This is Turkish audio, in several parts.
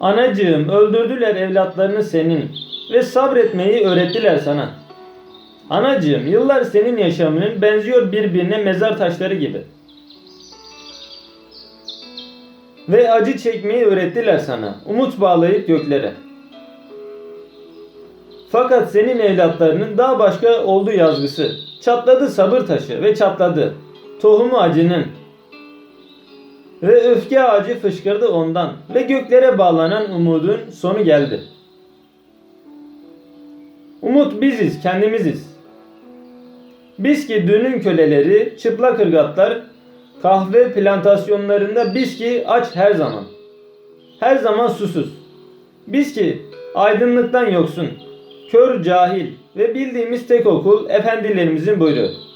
Anacığım öldürdüler evlatlarını senin ve sabretmeyi öğrettiler sana. Anacığım yıllar senin yaşamının benziyor birbirine mezar taşları gibi. Ve acı çekmeyi öğrettiler sana. Umut bağlayıp göklere. Fakat senin evlatlarının daha başka oldu yazgısı. Çatladı sabır taşı ve çatladı. Tohumu acının. Ve öfke ağacı fışkırdı ondan. Ve göklere bağlanan umudun sonu geldi. Umut biziz, kendimiziz. Biz ki dünün köleleri, çıplak ırgatlar, kahve plantasyonlarında biz ki aç her zaman. Her zaman susuz. Biz ki aydınlıktan yoksun, kör cahil ve bildiğimiz tek okul efendilerimizin buyruğu.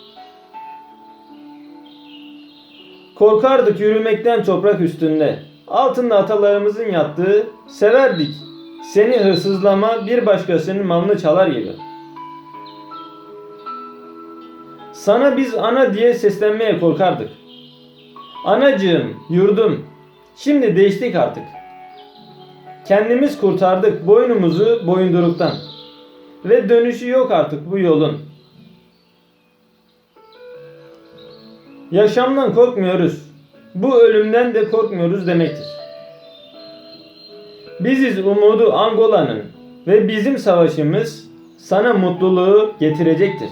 Korkardık yürümekten toprak üstünde. Altında atalarımızın yattığı, severdik. Seni hırsızlama bir başkasının malını çalar gibi. Sana biz ana diye seslenmeye korkardık. Anacığım, yurdum. Şimdi değiştik artık. Kendimiz kurtardık boynumuzu boyunduruktan. Ve dönüşü yok artık bu yolun. Yaşamdan korkmuyoruz. Bu ölümden de korkmuyoruz demektir. Biziz umudu Angola'nın ve bizim savaşımız sana mutluluğu getirecektir.